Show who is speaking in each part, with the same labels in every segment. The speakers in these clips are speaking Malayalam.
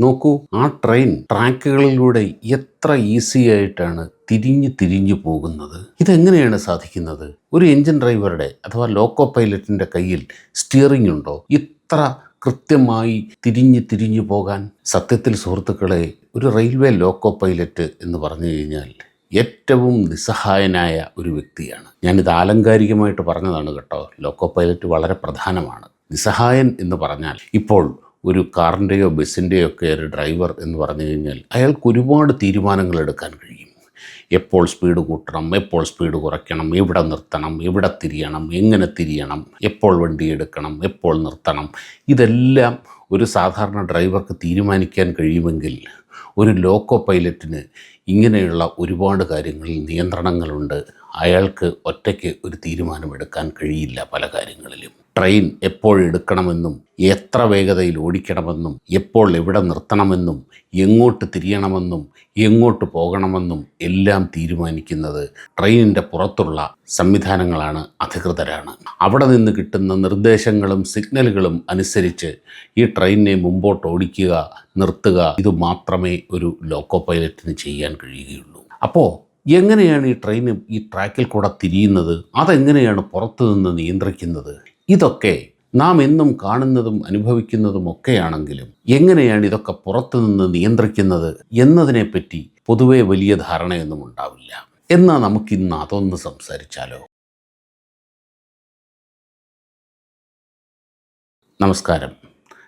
Speaker 1: നോക്കൂ ആ ട്രെയിൻ ട്രാക്കുകളിലൂടെ എത്ര ഈസി ആയിട്ടാണ് തിരിഞ്ഞു തിരിഞ്ഞു പോകുന്നത്. ഇതെങ്ങനെയാണ് സാധിക്കുന്നത്? ഒരു എഞ്ചിൻ ഡ്രൈവറുടെ അഥവാ ലോക്കോ പൈലറ്റിന്റെ കയ്യിൽ സ്റ്റിയറിംഗ് ഉണ്ടോ? ഇത്ര കൃത്യമായി തിരിഞ്ഞ് തിരിഞ്ഞു പോകാൻ സത്യത്തിൽ സുഹൃത്തുക്കളെ ഒരു റെയിൽവേ ലോക്കോ പൈലറ്റ് എന്ന് പറഞ്ഞു കഴിഞ്ഞാൽ ഏറ്റവും നിസ്സഹായനായ ഒരു വ്യക്തിയാണ്. ഞാനിത് ആലങ്കാരികമായിട്ട് പറഞ്ഞതാണ് കേട്ടോ. ലോക്കോ പൈലറ്റ് വളരെ പ്രധാനമാണ്. നിസ്സഹായൻ എന്ന് പറഞ്ഞാൽ ഇപ്പോൾ ഒരു കാറിന്റെയോ ബസ്സിന്റെയോ ഒക്കെ ഒരു ഡ്രൈവർ എന്ന് പറഞ്ഞു കഴിഞ്ഞാൽ അയാൾക്ക് ഒരുപാട് തീരുമാനങ്ങൾ എടുക്കാൻ കഴിയും. എപ്പോൾ സ്പീഡ് കൂട്ടണം എപ്പോൾ സ്പീഡ് കുറയ്ക്കണം എവിടെ നിർത്തണം എവിടെ തിരിയണം എങ്ങനെ തിരിയണം എപ്പോൾ വണ്ടി എടുക്കണം എപ്പോൾ നിർത്തണം. ഇതെല്ലാം ഒരു സാധാരണ ഡ്രൈവർക്ക് തീരുമാനിക്കാൻ കഴിയുമെങ്കിൽ ഒരു ലോക്കോ പൈലറ്റിന് ഇങ്ങനെയുള്ള ഒരുപാട് കാര്യങ്ങളിൽ നിയന്ത്രണങ്ങളുണ്ട്. അയാൾക്ക് ഒറ്റയ്ക്ക് ഒരു തീരുമാനമെടുക്കാൻ കഴിയില്ല പല കാര്യങ്ങളിലും. ട്രെയിൻ എപ്പോൾ എടുക്കണമെന്നും എത്ര വേഗതയിൽ ഓടിക്കണമെന്നും എപ്പോൾ എവിടെ നിർത്തണമെന്നും എങ്ങോട്ട് തിരിയണമെന്നും എങ്ങോട്ട് പോകണമെന്നും എല്ലാം തീരുമാനിക്കുന്നത് ട്രെയിനിന്റെ പുറത്തുള്ള സംവിധാനങ്ങളാണ് അധികൃതരാണ്. അവിടെ നിന്ന് കിട്ടുന്ന നിർദ്ദേശങ്ങളും സിഗ്നലുകളും അനുസരിച്ച് ഈ ട്രെയിനിനെ മുമ്പോട്ട് ഓടിക്കുക നിർത്തുക ഇത് മാത്രമേ ഒരു ലോക്കോ പൈലറ്റിന് ചെയ്യാൻ കഴിയുകയുള്ളൂ. അപ്പോൾ എങ്ങനെയാണ് ഈ ട്രെയിൻ ഈ ട്രാക്കിൽ കൂടെ തിരിയുന്നത്? അതെങ്ങനെയാണ് പുറത്തു നിന്ന് നിയന്ത്രിക്കുന്നത്? ഇതൊക്കെ നാം എന്നും കാണുന്നതും അനുഭവിക്കുന്നതും ഒക്കെയാണെങ്കിലും എങ്ങനെയാണ് ഇതൊക്കെ പുറത്തുനിന്ന് നിയന്ത്രിക്കുന്നത് എന്നതിനെപ്പറ്റി പൊതുവെ വലിയ ധാരണയൊന്നും ഉണ്ടാവില്ല. എന്നാൽ നമുക്കിന്ന് അതൊന്ന് സംസാരിച്ചാലോ? നമസ്കാരം.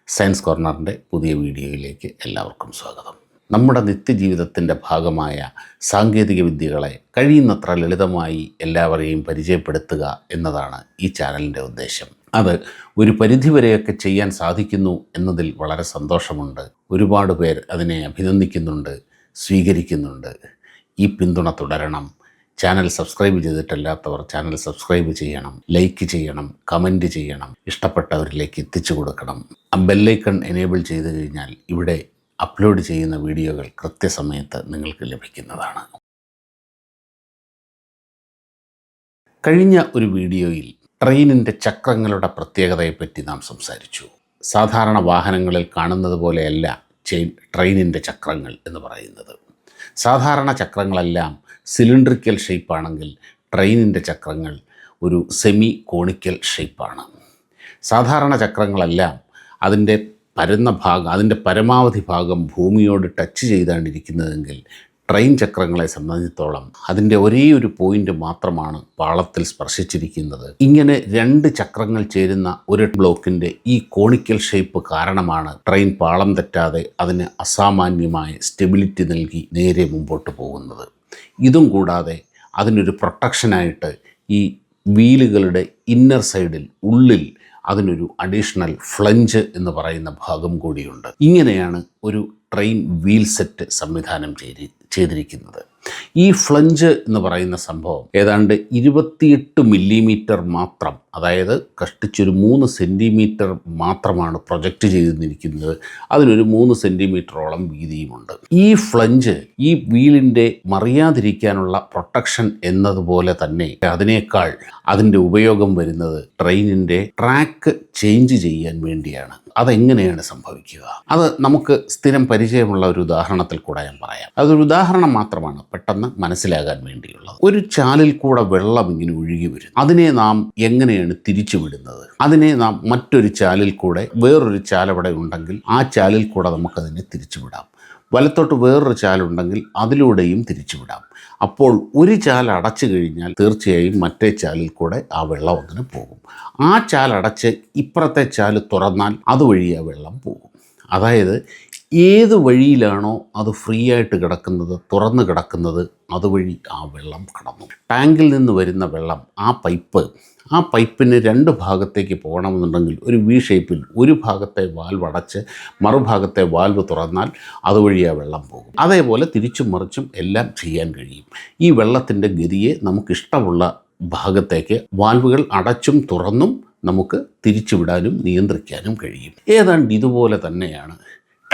Speaker 1: സയൻസ് കോർണറിന്റെ പുതിയ വീഡിയോയിലേക്ക് എല്ലാവർക്കും സ്വാഗതം. നമ്മുടെ നിത്യജീവിതത്തിന്റെ ഭാഗമായ സാങ്കേതിക വിദ്യകളെ കഴിയുന്നത്ര ലളിതമായി എല്ലാവരെയും പരിചയപ്പെടുത്തുക എന്നതാണ് ഈ ചാനലിന്റെ ഉദ്ദേശം. അത് ഒരു പരിധിവരെയൊക്കെ ചെയ്യാൻ സാധിക്കുന്നു എന്നതിൽ വളരെ സന്തോഷമുണ്ട്. ഒരുപാട് പേർ അതിനെ അഭിനന്ദിക്കുന്നുണ്ട് സ്വീകരിക്കുന്നുണ്ട്. ഈ പിന്തുണ തുടരണം. ചാനൽ സബ്സ്ക്രൈബ് ചെയ്തിട്ടില്ലാത്തവർ ചാനൽ സബ്സ്ക്രൈബ് ചെയ്യണം ലൈക്ക് ചെയ്യണം കമന്റ് ചെയ്യണം. ഇഷ്ടപ്പെട്ടവരിലേക്ക് എത്തിച്ചു കൊടുക്കണം. ബെല്ലൈക്കൺ എനേബിൾ ചെയ്ത് കഴിഞ്ഞാൽ ഇവിടെ അപ്ലോഡ് ചെയ്യുന്ന വീഡിയോകൾ കൃത്യസമയത്ത് നിങ്ങൾക്ക് ലഭിക്കുന്നതാണ്. കഴിഞ്ഞ ഒരു വീഡിയോയിൽ ട്രെയിനിന്റെ ചക്രങ്ങളുടെ പ്രത്യേകതയെപ്പറ്റി നാം സംസാരിച്ചു. സാധാരണ വാഹനങ്ങളിൽ കാണുന്നത് പോലെയല്ല ചെയിൻ ട്രെയിനിന്റെ ചക്രങ്ങൾ എന്ന് പറയുന്നത്. സാധാരണ ചക്രങ്ങളെല്ലാം സിലിണ്ടറിക്കൽ ഷേപ്പാണെങ്കിൽ ട്രെയിനിന്റെ ചക്രങ്ങൾ ഒരു സെമി കോണിക്കൽ ഷേപ്പാണ്. സാധാരണ ചക്രങ്ങളെല്ലാം അതിന്റെ പരന്ന ഭാഗം അതിന്റെ പരമാവധി ഭാഗം ഭൂമിയോട് ടച്ച് ചെയ്താണ് ഇരിക്കുന്നതെങ്കിൽ ട്രെയിൻ ചക്രങ്ങളെ സംബന്ധിച്ചിടത്തോളം അതിന്റെ ഒരേ ഒരു പോയിന്റ് മാത്രമാണ് പാളത്തിൽ സ്പർശിച്ചിരിക്കുന്നത്. ഇങ്ങനെ രണ്ട് ചക്രങ്ങൾ ചേരുന്ന ഒരു ബ്ലോക്കിന്റെ ഈ കോണിക്കൽ ഷേപ്പ് കാരണമാണ് ട്രെയിൻ പാളം തെറ്റാതെ അതിന് അസാമാന്യമായ സ്റ്റെബിലിറ്റി നൽകി നേരെ മുമ്പോട്ട് പോകുന്നത്. ഇതും കൂടാതെ അതിനൊരു പ്രൊട്ടക്ഷനായിട്ട് ഈ വീലുകളുടെ ഇന്നർ സൈഡിൽ ഉള്ളിൽ അതിനൊരു അഡീഷണൽ ഫ്ലഞ്ച് എന്ന് പറയുന്ന ഭാഗം കൂടിയുണ്ട്. ഇങ്ങനെയാണ് ഒരു ട്രെയിൻ വീൽ സെറ്റ് സംവിധാനം ചെയ്തി ചെയ്തിരിക്കുന്നത്. ഈ ഫ്ലഞ്ച് എന്ന് പറയുന്ന സംഭവം ഏതാണ്ട് ഇരുപത്തിയെട്ട് മില്ലിമീറ്റർ മാത്രം അതായത് കഷ്ടിച്ചൊരു മൂന്ന് സെന്റിമീറ്റർ മാത്രമാണ് പ്രൊജക്റ്റ് ചെയ്തിരിക്കുന്നത്. അതിനൊരു മൂന്ന് സെന്റിമീറ്ററോളം വീതിയുമുണ്ട്. ഈ ഫ്ലഞ്ച് ഈ വീലിന്റെ മറിയാതിരിക്കാനുള്ള പ്രൊട്ടക്ഷൻ എന്നതുപോലെ തന്നെ അതിനേക്കാൾ അതിന്റെ ഉപയോഗം വരുന്നത് ട്രെയിനിന്റെ ട്രാക്ക് ചേഞ്ച് ചെയ്യാൻ വേണ്ടിയാണ്. അതെങ്ങനെയാണ് സംഭവിക്കുക? അത് നമുക്ക് സ്ഥിരം പരിചയമുള്ള ഒരു ഉദാഹരണത്തിൽ കൂടെ ഞാൻ പറയാം. അതൊരു ഉദാഹരണം മാത്രമാണ് പെട്ടെന്ന് മനസ്സിലാകാൻ വേണ്ടിയുള്ളത്. ഒരു ചാലിൽ കൂടെ വെള്ളം ഇങ്ങനെ ഒഴുകി വരും. അതിനെ നാം എങ്ങനെയാണ് തിരിച്ചു വിടുന്നത് അതിനെ നാം മറ്റൊരു ചാലിൽ കൂടെ വേറൊരു ചാലവിടെ ഉണ്ടെങ്കിൽ ആ ചാലിൽ കൂടെ നമുക്കതിനെ തിരിച്ചുവിടാം. വലത്തോട്ട് വേറൊരു ചാലുണ്ടെങ്കിൽ അതിലൂടെയും തിരിച്ചുവിടാം. അപ്പോൾ ഒരു ചാൽ അടച്ചു കഴിഞ്ഞാൽ തീർച്ചയായും മറ്റേ ചാലിൽ കൂടെ ആ വെള്ളം അങ്ങനെ പോകും. ആ ചാൽ അടച്ച് ഇപ്പുറത്തെ ചാൽ തുറന്നാൽ അതുവഴി ആ വെള്ളം പോകും. അതായത് ഏത് വഴിയിലാണോ അത് ഫ്രീ ആയിട്ട് കിടക്കുന്നത് തുറന്ന് കിടക്കുന്നത് അതുവഴി ആ വെള്ളം കടന്നു. ടാങ്കിൽ നിന്ന് വരുന്ന വെള്ളം ആ പൈപ്പ് ആ പൈപ്പിന് രണ്ട് ഭാഗത്തേക്ക് പോകണമെന്നുണ്ടെങ്കിൽ ഒരു വി ഷേപ്പിൽ ഒരു ഭാഗത്തെ വാൽവ് അടച്ച് മറുഭാഗത്തെ വാൽവ് തുറന്നാൽ അതുവഴി ആ വെള്ളം പോകും. അതേപോലെ തിരിച്ചും മറിച്ചും എല്ലാം ചെയ്യാൻ കഴിയും. ഈ വെള്ളത്തിന്റെ ഗതിയെ നമുക്കിഷ്ടമുള്ള ഭാഗത്തേക്ക് വാൽവുകൾ അടച്ചും തുറന്നും നമുക്ക് തിരിച്ചുവിടാനും നിയന്ത്രിക്കാനും കഴിയും. ഏതാണ്ട് ഇതുപോലെ തന്നെയാണ്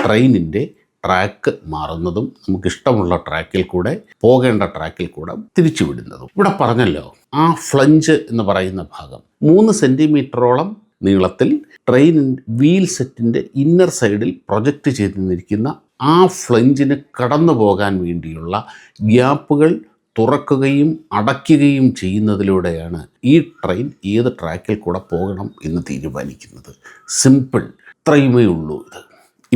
Speaker 1: ട്രെയിനിന്റെ ട്രാക്ക് മാറുന്നതും നമുക്കിഷ്ടമുള്ള ട്രാക്കിൽ കൂടെ പോകേണ്ട ട്രാക്കിൽ കൂടെ തിരിച്ചുവിടുന്നതും. ഇവിടെ പറഞ്ഞല്ലോ ആ ഫ്ലഞ്ച് എന്ന് പറയുന്ന ഭാഗം മൂന്ന് സെന്റിമീറ്ററോളം നീളത്തിൽ ട്രെയിൻ വീൽ സെറ്റിന്റെ ഇന്നർ സൈഡിൽ പ്രൊജക്റ്റ് ചെയ്ത് നിന്നിരിക്കുന്ന ആ ഫ്ലഞ്ചിന് കടന്നു പോകാൻ വേണ്ടിയുള്ള ഗ്യാപ്പുകൾ തുറക്കുകയും അടയ്ക്കുകയും ചെയ്യുന്നതിലൂടെയാണ് ഈ ട്രെയിൻ ഏത് ട്രാക്കിൽ കൂടെ പോകണം എന്ന് തീരുമാനിക്കുന്നത്. സിമ്പിൾ ഇത്രയുമേ ഉള്ളൂ ഇത്.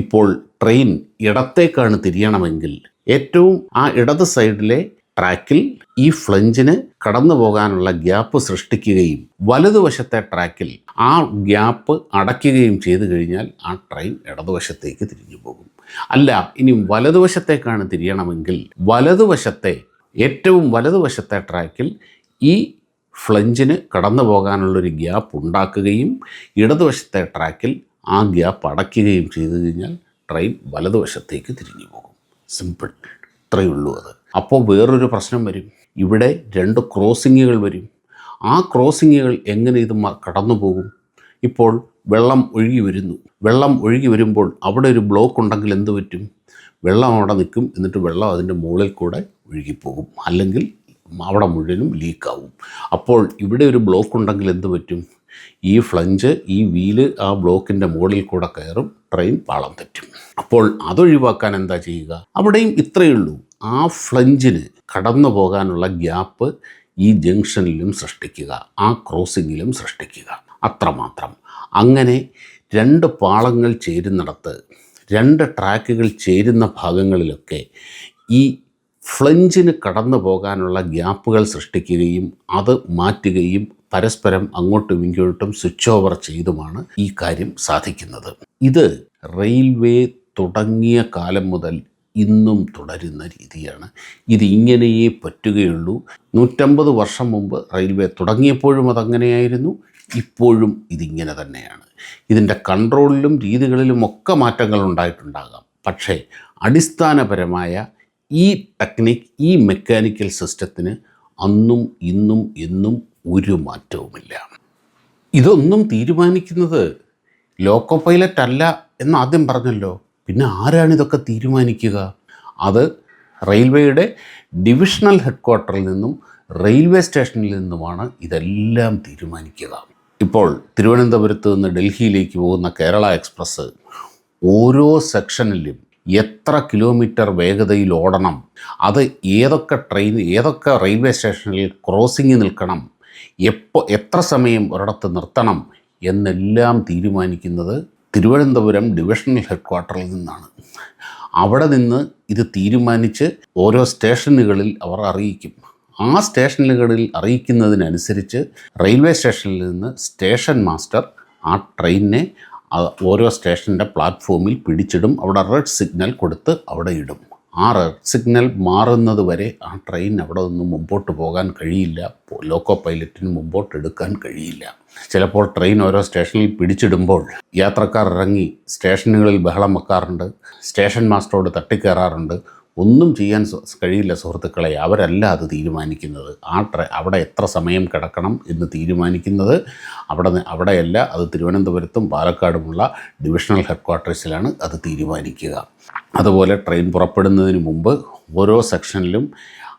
Speaker 1: ഇപ്പോൾ ട്രെയിൻ ഇടത്തേക്കാണ് തിരിയണമെങ്കിൽ ഏറ്റവും ആ ഇടത് സൈഡിലെ ട്രാക്കിൽ ഈ ഫ്ലഞ്ചിന് കടന്നു പോകാനുള്ള ഗ്യാപ്പ് സൃഷ്ടിക്കുകയും വലതുവശത്തെ ട്രാക്കിൽ ആ ഗ്യാപ്പ് അടയ്ക്കുകയും ചെയ്തു കഴിഞ്ഞാൽ ആ ട്രെയിൻ ഇടതുവശത്തേക്ക് തിരിഞ്ഞു പോകും. അല്ല ഇനി വലതുവശത്തേക്കാണ് തിരിയണമെങ്കിൽ വലതുവശത്തെ ഏറ്റവും വലതുവശത്തെ ട്രാക്കിൽ ഈ ഫ്ലഞ്ചിന് കടന്നു പോകാനുള്ളൊരു ഗ്യാപ്പ് ഉണ്ടാക്കുകയും ഇടതുവശത്തെ ട്രാക്കിൽ ആ ഗ്യാപ്പ് അടയ്ക്കുകയും ചെയ്തു കഴിഞ്ഞാൽ ട്രെയിൻ വലതുവശത്തേക്ക് തിരിഞ്ഞു പോകും. സിമ്പിൾ. ഇത്രയേ ഉള്ളൂ അത്. അപ്പോൾ വേറൊരു പ്രശ്നം വരും. ഇവിടെ രണ്ട് ക്രോസിങ്ങുകൾ വരും. ആ ക്രോസിങ്ങുകൾ എങ്ങനെ ഇത് കടന്നു പോകും? ഇപ്പോൾ വെള്ളം ഒഴുകി വരുന്നു. വെള്ളം ഒഴുകി വരുമ്പോൾ അവിടെ ഒരു ബ്ലോക്ക് ഉണ്ടെങ്കിൽ എന്ത് പറ്റും? വെള്ളം അവിടെ നിൽക്കും. എന്നിട്ട് വെള്ളം അതിന്റെ മുകളിൽ കൂടെ ഒഴുകിപ്പോകും. അല്ലെങ്കിൽ അവിടെ മുഴുവനും ലീക്കാവും. അപ്പോൾ ഇവിടെ ഒരു ബ്ലോക്ക് ഉണ്ടെങ്കിൽ എന്ത് പറ്റും? ഈ ഫ്ലഞ്ച് ഈ വീൽ ആ ബ്ലോക്കിന്റെ മുകളിൽ കൂടെ കയറും ട്രെയിൻ പാളം തെറ്റും. അപ്പോൾ അതൊഴിവാക്കാൻ എന്താ ചെയ്യുക? അവിടെയും ഇത്രയേ ഉള്ളൂ. ആ ഫ്ലഞ്ചിന് കടന്നു പോകാനുള്ള ഗ്യാപ്പ് ഈ ജംഗ്ഷനിലും സൃഷ്ടിക്കുക ആ ക്രോസിങ്ങിലും സൃഷ്ടിക്കുക. അത്രമാത്രം. അങ്ങനെ രണ്ട് പാളങ്ങൾ ചേരുന്നിടത്ത് രണ്ട് ട്രാക്കുകൾ ചേരുന്ന ഭാഗങ്ങളിലൊക്കെ ഈ ഫ്ലഞ്ചിന് കടന്നു പോകാനുള്ള ഗ്യാപ്പുകൾ സൃഷ്ടിക്കുകയും അത് മാറ്റുകയും പരസ്പരം അങ്ങോട്ടും ഇങ്ങോട്ടും സ്വിച്ച് ഓവർ ചെയ്തുമാണ് ഈ കാര്യം സാധിക്കുന്നത്. ഇത് റെയിൽവേ തുടങ്ങിയ കാലം മുതൽ ഇന്നും തുടരുന്ന രീതിയാണ്. ഇത് ഇങ്ങനെയേ പറ്റുകയുള്ളൂ. നൂറ്റമ്പത് വർഷം മുമ്പ് റെയിൽവേ തുടങ്ങിയപ്പോഴും അതങ്ങനെയായിരുന്നു. ഇപ്പോഴും ഇതിങ്ങനെ തന്നെയാണ്. ഇതിന്റെ കൺട്രോളിലും രീതികളിലും ഒക്കെ മാറ്റങ്ങൾ ഉണ്ടായിട്ടുണ്ടാകാം. പക്ഷേ അടിസ്ഥാനപരമായ ഈ ടെക്നിക് ഈ മെക്കാനിക്കൽ സിസ്റ്റത്തിന് അന്നും ഇന്നും എന്നും ഒരു മാറ്റവുമില്ല. ഇതൊന്നും തീരുമാനിക്കുന്നത് ലോക്കോ പൈലറ്റ് അല്ല എന്ന് ആദ്യം പറഞ്ഞല്ലോ. പിന്നെ ആരാണ് ഇതൊക്കെ തീരുമാനിക്കുക? അത് റെയിൽവേയുടെ ഡിവിഷണൽ ഹെഡ്ക്വാർട്ടറിൽ നിന്നും റെയിൽവേ സ്റ്റേഷനിൽ നിന്നുമാണ് ഇതെല്ലാം തീരുമാനിക്കുക. ഇപ്പോൾ തിരുവനന്തപുരത്ത് നിന്ന് ഡൽഹിയിലേക്ക് പോകുന്ന കേരള എക്സ്പ്രസ് ഓരോ സെക്ഷനിലും എത്ര കിലോമീറ്റർ വേഗതയിൽ ഓടണം? അത് ഏതൊക്കെ ട്രെയിൻ ഏതൊക്കെ റെയിൽവേ സ്റ്റേഷനിൽ ക്രോസിംഗ് നിൽക്കണം? എപ്പോൾ എത്ര സമയം ഒരിടത്ത് നിർത്തണം എന്നെല്ലാം തീരുമാനിക്കുന്നത് തിരുവനന്തപുരം ഡിവിഷണൽ ഹെഡ്ക്വാർട്ടറിൽ നിന്നാണ്. അവിടെ നിന്ന് ഇത് തീരുമാനിച്ച് ഓരോ സ്റ്റേഷനുകളിൽ അവർ അറിയിക്കും. ആ സ്റ്റേഷനുകളിൽ അറിയിക്കുന്നതിനനുസരിച്ച് റെയിൽവേ സ്റ്റേഷനിൽ നിന്ന് സ്റ്റേഷൻ മാസ്റ്റർ ആ ട്രെയിനിനെ ഓരോ സ്റ്റേഷന്റെ പ്ലാറ്റ്ഫോമിൽ പിടിച്ചിടും. അവിടെ റെഡ് സിഗ്നൽ കൊടുത്ത് അവിടെ ഇടും. ആ റെഡ് സിഗ്നൽ മാറുന്നത് വരെ ആ ട്രെയിൻ അവിടെ നിന്ന് മുമ്പോട്ട് പോകാൻ കഴിയില്ല. ലോക്കോ പൈലറ്റിന് മുമ്പോട്ട് എടുക്കാൻ കഴിയില്ല. ചിലപ്പോൾ ട്രെയിൻ ഓരോ സ്റ്റേഷനിൽ പിടിച്ചിടുമ്പോൾ യാത്രക്കാർ ഇറങ്ങി സ്റ്റേഷനുകളിൽ ബഹളം വെക്കാറുണ്ട്. സ്റ്റേഷൻ മാസ്റ്ററോട് തട്ടിക്കയറാറുണ്ട്. ഒന്നും ചെയ്യാൻ കഴിയില്ല സുഹൃത്തുക്കളെ. അവരല്ല അത് തീരുമാനിക്കുന്നത്. ആ ട്രെ അവിടെ എത്ര സമയം കിടക്കണം എന്ന് തീരുമാനിക്കുന്നത് അവിടെ അവിടെയല്ല. അത് തിരുവനന്തപുരത്തും പാലക്കാടുമുള്ള ഡിവിഷണൽ ഹെഡ്ക്വാർട്ടേഴ്സിലാണ് അത് തീരുമാനിക്കുക. അതുപോലെ ട്രെയിൻ പുറപ്പെടുന്നതിന് മുമ്പ് ഓരോ സെക്ഷനിലും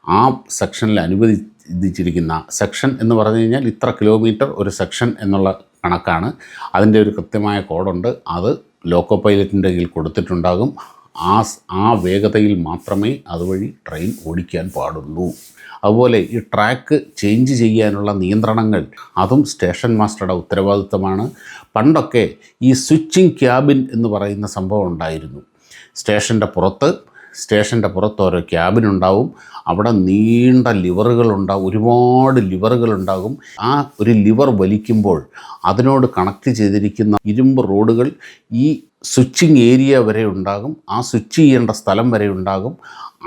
Speaker 1: ആ സെക്ഷനിൽ അനുവദിച്ചിരിക്കുന്ന സെക്ഷൻ എന്ന് പറഞ്ഞു കഴിഞ്ഞാൽ ഇത്ര കിലോമീറ്റർ ഒരു സെക്ഷൻ എന്നുള്ള കണക്കാണ്. അതിന്റെ ഒരു കൃത്യമായ കോഡുണ്ട്. അത് ലോക്കോ പൈലറ്റിന്റെ കയ്യിൽ കൊടുത്തിട്ടുണ്ടാകും. ആ ആ വേഗതയിൽ മാത്രമേ അതുവഴി ട്രെയിൻ ഓടിക്കാൻ പാടുള്ളൂ. അതുപോലെ ഈ ട്രാക്ക് ചേഞ്ച് ചെയ്യാനുള്ള നിയന്ത്രണങ്ങൾ അതും സ്റ്റേഷൻ മാസ്റ്ററുടെ ഉത്തരവാദിത്തമാണ്. പണ്ടൊക്കെ ഈ സ്വിച്ചിങ് ക്യാബിൻ എന്ന് പറയുന്ന സംഭവം ഉണ്ടായിരുന്നു. സ്റ്റേഷന്റെ പുറത്ത് സ്റ്റേഷന്റെ പുറത്ത് ഓരോ ക്യാബിനുണ്ടാവും അവിടെ നീണ്ട ലിവറുകളുണ്ടാവും ഒരുപാട് ലിവറുകളുണ്ടാകും ആ ഒരു ലിവർ വലിക്കുമ്പോൾ അതിനോട് കണക്ട് ചെയ്തിരിക്കുന്ന ഇരുമ്പ് റോഡുകൾ ഈ സ്വിച്ചിങ് ഏരിയ വരെ ഉണ്ടാകും. ആ സ്വിച്ച് ചെയ്യേണ്ട സ്ഥലം വരെ ഉണ്ടാകും.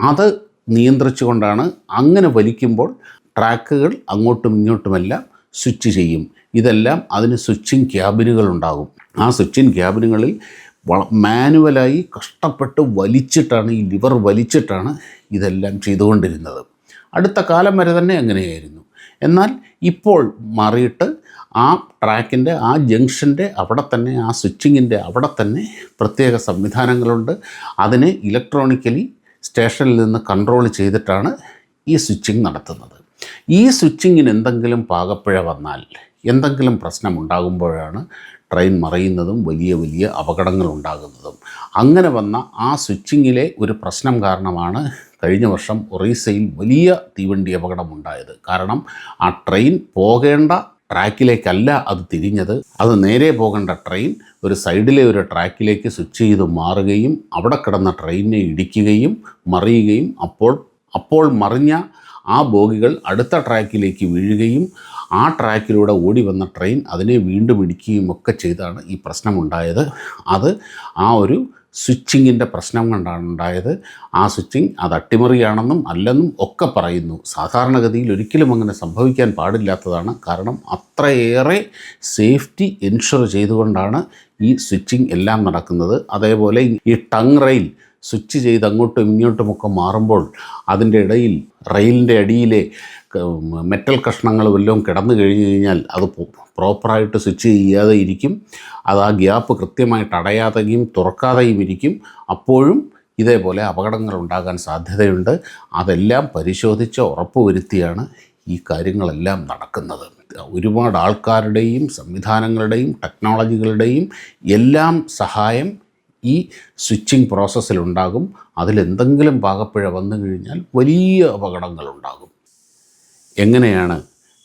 Speaker 1: അത് നിയന്ത്രിച്ചുകൊണ്ടാണ് അങ്ങനെ വലിക്കുമ്പോൾ ട്രാക്കുകൾ അങ്ങോട്ടും ഇങ്ങോട്ടുമെല്ലാം സ്വിച്ച് ചെയ്യും. ഇതെല്ലാം അതിന് സ്വിച്ചിങ് ക്യാബിനുകൾ ഉണ്ടാകും. ആ സ്വിച്ചിങ് ക്യാബിനുകളിൽ മാനുവലായി കഷ്ടപ്പെട്ട് വലിച്ചിട്ടാണ് ഈ ലിവർ വലിച്ചിട്ടാണ് ഇതെല്ലാം ചെയ്തുകൊണ്ടിരുന്നത്. അടുത്ത കാലം വരെ തന്നെ അങ്ങനെയായിരുന്നു. എന്നാൽ ഇപ്പോൾ മാറിയിട്ട് ആ ട്രാക്കിന്റെ ആ ജംഗ്ഷന്റെ അവിടെ തന്നെ ആ സ്വിച്ചിങ്ങിന്റെ അവിടെ തന്നെ പ്രത്യേക സംവിധാനങ്ങളുണ്ട്. അതിനെ ഇലക്ട്രോണിക്കലി സ്റ്റേഷനിൽ നിന്ന് കൺട്രോൾ ചെയ്തിട്ടാണ് ഈ സ്വിച്ചിങ് നടത്തുന്നത്. ഈ സ്വിച്ചിങ്ങിന് എന്തെങ്കിലും പാകപ്പിഴ വന്നാൽ എന്തെങ്കിലും പ്രശ്നമുണ്ടാകുമ്പോഴാണ് ട്രെയിൻ മറിയുന്നതും വലിയ വലിയ അപകടങ്ങൾ ഉണ്ടാകുന്നതും അങ്ങനെ വന്ന ആ സ്വിച്ചിങ്ങിലെ ഒരു പ്രശ്നം കാരണമാണ് കഴിഞ്ഞ വർഷം ഒറീസയിൽ വലിയ തീവണ്ടി അപകടമുണ്ടായത്. കാരണം ആ ട്രെയിൻ പോകേണ്ട ട്രാക്കിലേക്കല്ല അത് തിരിഞ്ഞത്. അത് നേരെ പോകേണ്ട ട്രെയിൻ ഒരു സൈഡിലെ ഒരു ട്രാക്കിലേക്ക് സ്വിച്ച് ചെയ്ത് മാറുകയും അവിടെ കിടന്ന ട്രെയിനിനെ ഇടിക്കുകയും മറിയുകയും അപ്പോൾ അപ്പോൾ മറിഞ്ഞ ആ ബോഗികൾ അടുത്ത ട്രാക്കിലേക്ക് വീഴുകയും ആ ട്രാക്കിലൂടെ ഓടി വന്ന ട്രെയിൻ അതിനെ വീണ്ടും ഇടിക്കുകയും ഒക്കെ ചെയ്താണ് ഈ പ്രശ്നമുണ്ടായത്. അത് ആ ഒരു സ്വിച്ചിങ്ങിന്റെ പ്രശ്നം കൊണ്ടാണ് ഉണ്ടായത്. ആ സ്വിച്ചിങ് അത് അട്ടിമറിയാണെന്നും അല്ലെന്നും ഒക്കെ പറയുന്നു. സാധാരണഗതിയിൽ ഒരിക്കലും അങ്ങനെ സംഭവിക്കാൻ പാടില്ലാത്തതാണ്. കാരണം അത്രയേറെ സേഫ്റ്റി എൻഷുർ ചെയ്തുകൊണ്ടാണ് ഈ സ്വിച്ചിങ് എല്ലാം നടക്കുന്നത്. അതേപോലെ ഈ ടങ് റെയിൽ സ്വിച്ച് ചെയ്ത് അങ്ങോട്ടും ഇങ്ങോട്ടുമൊക്കെ മാറുമ്പോൾ അതിന്റെ ഇടയിൽ റെയിലിന്റെ അടിയിലെ മെറ്റൽ കഷ്ണങ്ങൾ വല്ലതും കിടന്നു കഴിഞ്ഞു കഴിഞ്ഞാൽ അത് പ്രോപ്പറായിട്ട് സ്വിച്ച് ചെയ്യാതെ ഇരിക്കും. അത് ആ ഗ്യാപ്പ് കൃത്യമായിട്ട് അടയാതെയും തുറക്കാതെയും ഇരിക്കും. അപ്പോഴും ഇതേപോലെ അപകടങ്ങൾ ഉണ്ടാകാൻ സാധ്യതയുണ്ട്. അതെല്ലാം പരിശോധിച്ച് ഉറപ്പുവരുത്തിയാണ് ഈ കാര്യങ്ങളെല്ലാം നടക്കുന്നത്. ഒരുപാട് ആൾക്കാരുടെയും സംവിധാനങ്ങളുടെയും ടെക്നോളജികളുടെയും എല്ലാം സഹായം ഈ സ്വിച്ചിങ് പ്രോസസ്സിലുണ്ടാകും അതിലെന്തെങ്കിലും പാകപ്പിഴ വന്നു കഴിഞ്ഞാൽ വലിയ അപകടങ്ങളുണ്ടാകും എങ്ങനെയാണ്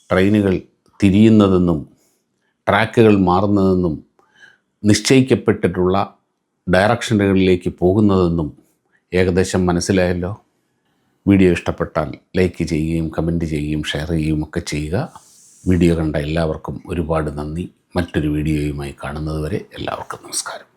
Speaker 1: ട്രെയിനുകൾ തിരിയുന്നതെന്നും ട്രാക്കുകൾ മാറുന്നതെന്നും നിശ്ചയിക്കപ്പെട്ടിട്ടുള്ള ഡയറക്ഷനുകളിലേക്ക് പോകുന്നതെന്നും ഏകദേശം മനസ്സിലായല്ലോ? വീഡിയോ ഇഷ്ടപ്പെട്ടാൽ ലൈക്ക് ചെയ്യുകയും കമന്റ് ചെയ്യുകയും ഷെയർ ചെയ്യുകയും ഒക്കെ ചെയ്യുക. വീഡിയോ കണ്ട എല്ലാവർക്കും ഒരുപാട് നന്ദി. മറ്റൊരു വീഡിയോയുമായി കാണുന്നതുവരെ എല്ലാവർക്കും നമസ്കാരം.